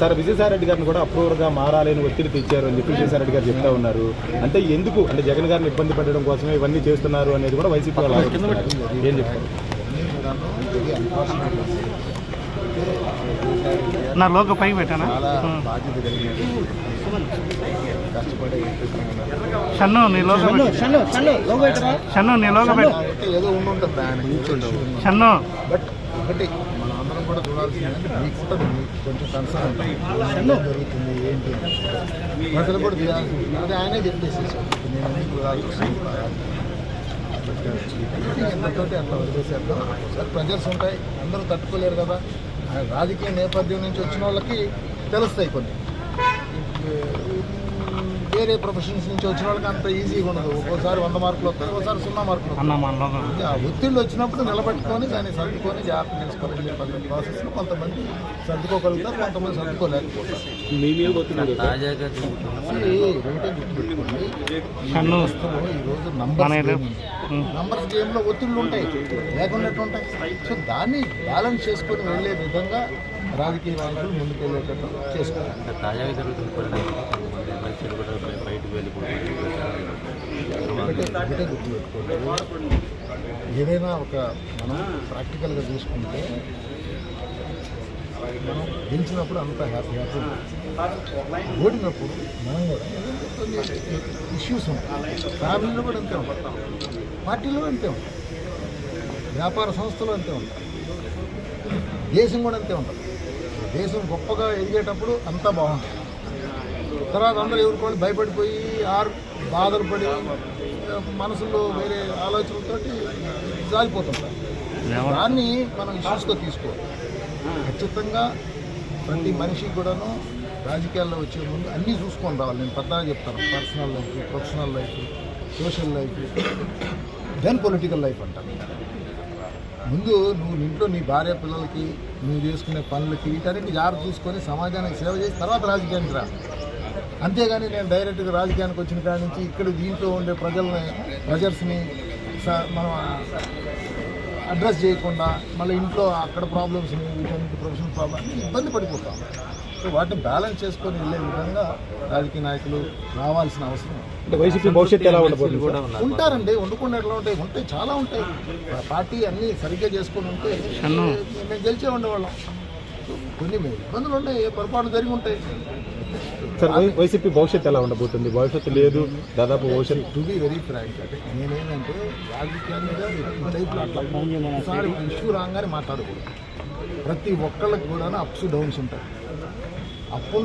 Sir Vijayasai Reddy గారిని కూడా అప్రూవర్గా మారాలి అని ఒత్తిడి తెచ్చారు అని చెప్పి విజయసాయి రెడ్డి గారు చెప్తా ఉన్నారు. అంటే ఎందుకు? అంటే జగన్ గారిని ఇబ్బంది పెట్టడం కోసమే ఇవన్నీ చేస్తున్నారు అనేది కూడా వైసీపీ వాళ్ళు. ఏం చెప్తారు? నా లోగో పైకి పెట్టానా? షన్ను నీ పెట్టు. షన్ను నీ కూర్చోండి షన్ను. బట్ ఒకటి కూడా మీకు ఉంటుంది మీకు కొంచెం కన్సర్న్ ఉంటుంది జరుగుతుంది ఏంటి. ప్రజలు కూడా ఉంటుంది అది ఆయనే చెప్పేసేసాడు నేను చూడాల్సి? ఎంతతోటి అట్లా వదిలేసేద్దాం సార్ ప్రెజర్స్ ఉంటాయి. అందరూ తట్టుకోలేరు కదా. రాజకీయ నేపథ్యం నుంచి వచ్చిన వాళ్ళకి తెలుస్తాయి కొన్ని. వేరే ప్రొఫెషన్స్ నుంచి వచ్చిన వాళ్ళకి అంత ఈజీగా ఉండదు ఒక్కోసారి వంద మార్కులు వస్తాయి ఒక్కోసారి సున్నా మార్కులు వస్తాయి అన్న మన లోగో ఆ ఒత్తిళ్ళు వచ్చినప్పుడు నిలబెట్టుకొని దాన్ని సర్దుకొని జాగ్రత్త తీసుకోవాలి పది ప్రాసెస్లో కొంతమంది సర్దుకోగలుగుతారు కొంతమంది సర్దుకోలేకపోతారు తాజాగా ఈరోజు ఉం. నంబర్స్ గేమ్లో ఒత్తిళ్ళు ఉంటాయి లేకుండా ఉంటాయి సో దాన్ని బ్యాలెన్స్ చేసుకొని వెళ్ళే విధంగా రాజకీయ నాయకులు ముందుకెళ్ళేటట్టు చేసుకోవాలి తాజాగా కూడా బయటకు ఏదైనా ఒక మనం ప్రాక్టికల్గా చూసుకుంటే మనం గెలిచినప్పుడు అంత హ్యాపీ హ్యాపీ ఓడినప్పుడు మనం కూడా ఇష్యూస్ ఉంటాయి. ఫ్యామిలీలో కూడా అంతే ఉంటాం పార్టీలో అంతే ఉంటాం వ్యాపార సంస్థలు అంతే ఉంటాయి. దేశం కూడా అంతే ఉంటుంది. దేశం గొప్పగా ఎదిగేటప్పుడు అంతా బాగుంటుంది. తర్వాత అందరూ ఎవరికోళ్ళు భయపడిపోయి ఆరు బాధలు పడి మనసులో వేరే ఆలోచనలతోటి జారిపోతుంటారు. దాన్ని మనం ఇష్యూస్గా తీసుకోవాలి. ఖచ్చితంగా ప్రతి మనిషికి కూడాను రాజకీయాల్లో వచ్చే ముందు అన్నీ చూసుకొని రావాలి. నేను పెద్దగా చెప్తాను. Personal life professional life social life then political life అంటాను ముందు నువ్వు ఇంట్లో నీ భార్య పిల్లలకి నువ్వు చేసుకునే పనులకి వీటన్నిటి జాగ్రత్త చూసుకొని సమాజానికి సేవ చేసి తర్వాత రాజకీయానికి రా. అంతేగాని నేను డైరెక్ట్గా రాజకీయానికి వచ్చిన కాడి నుంచి ఇక్కడ దీంట్లో ఉండే ప్రజల్ని ప్రజర్స్ని స- మనం అడ్రస్ చేయకుండా మళ్ళీ ఇంట్లో అక్కడ ప్రాబ్లమ్స్ని వీటన్నిటి ప్రొఫెషనల్ ప్రాబ్లమ్స్ ఇబ్బంది పడిపోతాం. సో వాటిని బ్యాలెన్స్ చేసుకొని వెళ్ళే విధంగా రాజకీయ నాయకులు రావాల్సిన అవసరం. వైసీపీ భవిష్యత్తు ఎలా ఉండబోతుంది ఉంటారండి వండుకుండా ఎట్లా ఉంటాయి? ఉంటాయి చాలా ఉంటాయి. పార్టీ అన్నీ సరిగ్గా చేసుకొని ఉంటే. మేము గెలిచే ఉండేవాళ్ళం. కొన్ని ఇబ్బందులు ఉన్నాయి పొరపాటు జరిగి ఉంటాయి. సార్ వైసీపీ భవిష్యత్తు ఎలా ఉండబోతుంది? భవిష్యత్తు లేదు దాదాపు భవిష్యత్తు టు బి వెరీ ఫ్రాంక్ అంటే నేనేంటంటే రాజకీయాల టైప్లో అట్లా ఒకసారి ఇష్యూ రాగానే మాట్లాడకూడదు. ప్రతి ఒక్కళ్ళకి కూడా అప్స్ డౌన్స్ ఉంటాయి. అప్పుల